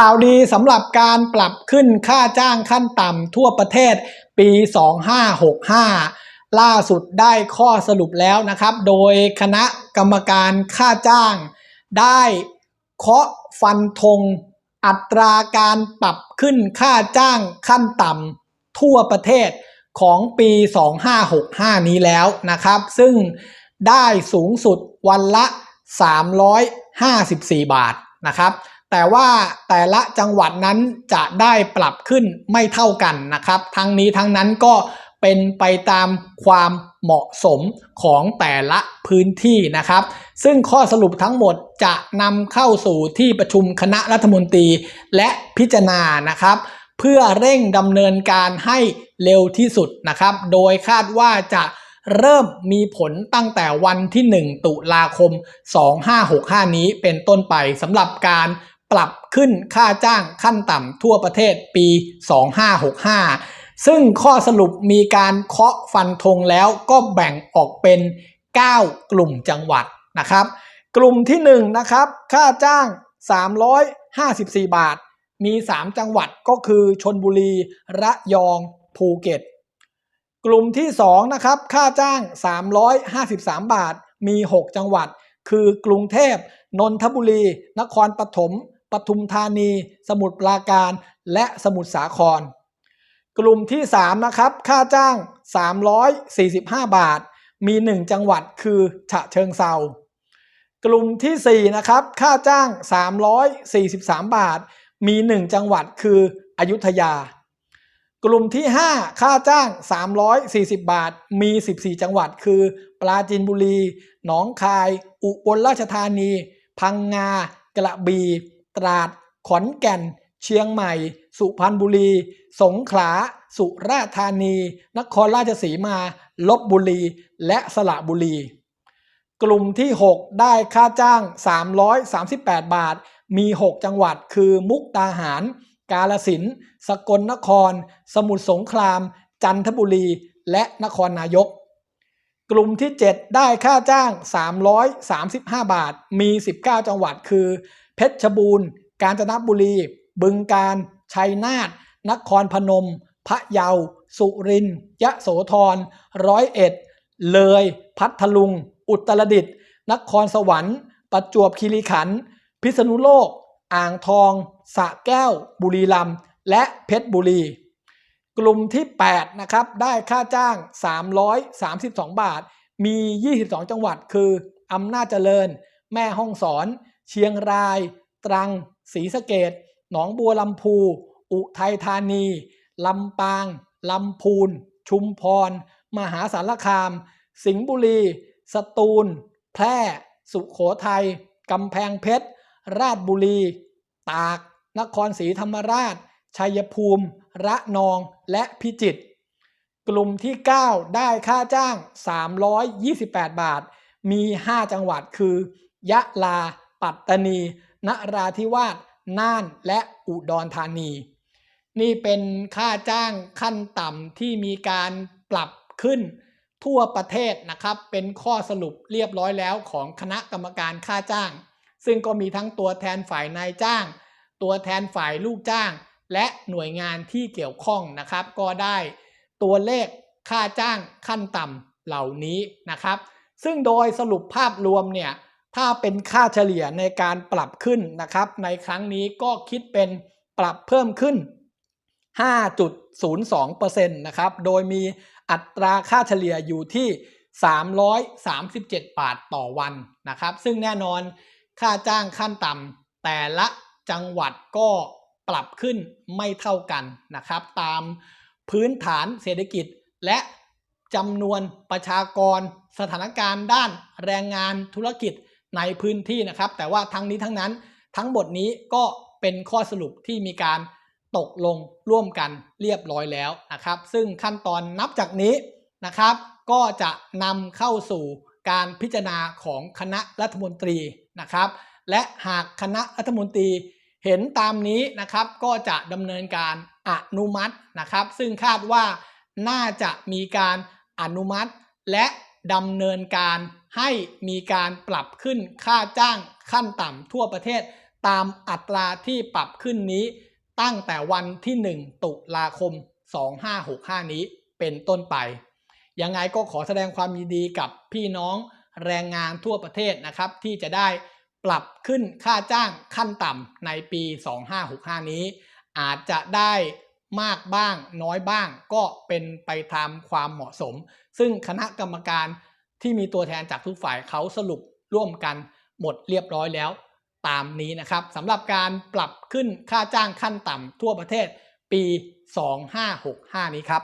ข่าวดีสำหรับการปรับขึ้นค่าจ้างขั้นต่ำทั่วประเทศปี 2565 ล่าสุดได้ข้อสรุปแล้วนะครับ โดยคณะกรรมการค่าจ้าง ได้เคาะฟันธงอัตราการปรับขึ้นค่าจ้างขั้นต่ำทั่วประเทศของปี 2565 นี้แล้วนะครับ ซึ่งได้สูงสุดวันละ 354 บาทนะครับ แต่ว่าแต่ละจังหวัดนั้นจะได้ปรับขึ้นไม่เท่ากันนะครับ ทั้งนี้ทั้งนั้นก็เป็นไปตามความเหมาะสมของแต่ละพื้นที่นะครับ ซึ่งข้อสรุปทั้งหมดจะนำเข้าสู่ที่ประชุมคณะรัฐมนตรีและพิจารณานะครับ เพื่อเร่งดำเนินการให้เร็วที่สุดนะครับ โดยคาดว่าจะเริ่มมีผลตั้งแต่วันที่ 1 ตุลาคม 2565 นี้เป็นต้นไปสำหรับการ ปรับขึ้นค่าจ้างขั้นต่ำทั่วประเทศปี 2565 ซึ่งข้อสรุปมีการเคาะฟันธงแล้วก็แบ่งออกเป็น 9 กลุ่มจังหวัดนะครับ กลุ่มที่1นะครับค่าจ้าง 354 บาท มี 3 จังหวัดก็คือชนบุรี ระยอง ภูเก็ต กลุ่มที่2นะครับค่าจ้าง 353 บาท มี 6 จังหวัด คือกรุงเทพนนทบุรี นครปฐม ปทุมธานี สมุทรปราการ และสมุทรสาคร กลุ่มที่ 3 นะครับ ค่าจ้าง 345 บาท มี 1 จังหวัดคือฉะเชิงเซากลุ่มที่ 4 นะครับ ค่าจ้าง 343 บาท มี 1 จังหวัดคืออยุธยา กลุ่มที่ 5 ค่าจ้าง 340 บาท มี 14 จังหวัดคือ ปราจีนบุรี หนองคาย อุบลราชธานี พังงา กระบี่ ตราด ขอนแก่น เชียงใหม่ สุพรรณบุรี สงขลา สุราษฎร์ธานี นครราชสีมา ลบบุรี และสระบุรี กลุ่มที่ 6 ได้ค่าจ้าง 338 บาท มี 6 จังหวัดคือมุกดาหาร กาลสิน สกลนคร สมุทรสงคราม จันทบุรี และนครนายกกลุ่มที่ 7 ได้ค่าจ้าง 335 บาท มี 19 จังหวัดคือ เพชรบูรณ์ กาญจนบุรี บึงกาฬชัยนาทนครพนม พะเยา สุรินทร์ยะโสธรร้อยเอ็ด เลย พัทลุง อุตรดิตถ์นครสวรรค์ ประจวบคีรีขันธ์พิษณุโลก อ่างทองสระแก้ว บุรีรัมย์ และเพชรบุรี กลุ่มที่ 8 นะครับ ได้ค่าจ้าง 332 บาท มี 22 จังหวัดคือ อำนาจเจริญ แม่ฮ่องสอน เชียงราย ตรัง ศรีสะเกดหนองบัวลำพู อุทัยธานี ลำปาง ลำพูน ชุมพร มหาสารคาม สิงห์บุรี สตูล แพร่ สุโขทัย กำแพงเพชร ราชบุรี ตาก นครศรีธรรมราช ชัยภูมิ ระนอง และพิจิตร กลุ่มที่ 9 ได้ค่าจ้าง 328 บาท มี 5 จังหวัดคือยะลา ปัตตานี นราธิวาส น่าน และอุดรธานี นี่เป็นค่าจ้างขั้นต่ำที่มีการปรับขึ้นทั่วประเทศนะครับ เป็นข้อสรุปเรียบร้อยแล้วของคณะกรรมการค่าจ้าง ซึ่งก็มีทั้งตัวแทนฝ่ายนายจ้าง ตัวแทนฝ่ายลูกจ้าง และหน่วยงานที่เกี่ยวข้องนะครับ ก็ได้ตัวเลขค่าจ้างขั้นต่ำเหล่านี้นะครับ ซึ่งโดยสรุปภาพรวมเนี่ย ถ้าเป็นค่าเฉลี่ยในการปรับขึ้นนะครับในครั้งนี้ก็คิดเป็นปรับเพิ่มขึ้น 5.02%นะครับโดยมีอัตราค่าเฉลี่ยอยู่ที่ 337 บาทต่อวันนะครับ ซึ่งแน่นอนค่าจ้างขั้นต่ำแต่ละจังหวัดก็ปรับขึ้นไม่เท่ากันนะครับ ตามพื้นฐานเศรษฐกิจและจำนวนประชากร สถานการณ์ด้านแรงงานธุรกิจ ในพื้นที่นะครับ แต่ว่าทั้งนี้ทั้งนั้นทั้งหมดนี้ก็เป็นข้อสรุปที่มีการตกลงร่วมกันเรียบร้อยแล้วนะครับ ซึ่งขั้นตอนนับจากนี้นะครับ ก็จะนำเข้าสู่การพิจารณาของคณะรัฐมนตรีนะครับ และหากคณะรัฐมนตรีเห็นตามนี้นะครับก็จะดำเนินการอนุมัตินะครับ ซึ่งคาดว่าน่าจะมีการอนุมัติและ ดำเนินการให้มีการปรับขึ้นค่าจ้างขั้นต่ำทั่วประเทศ ตามอัตราที่ปรับขึ้นนี้ ตั้งแต่วันที่ 1 ตุลาคม 2565 นี้เป็นต้นไป ยังไงก็ขอแสดงความยินดีกับพี่น้องแรงงานทั่วประเทศนะครับ ที่จะได้ปรับขึ้นค่าจ้างขั้นต่ำในปี 2565 นี้ อาจจะได้ มากบ้างน้อยบ้างก็เป็นไปตามความเหมาะสม ซึ่งคณะกรรมการที่มีตัวแทนจากทุกฝ่ายเขาสรุปร่วมกันหมดเรียบร้อยแล้วตามนี้นะครับสำหรับการปรับขึ้นค่าจ้างขั้นต่ำทั่วประเทศปี 2565 นี้ครับ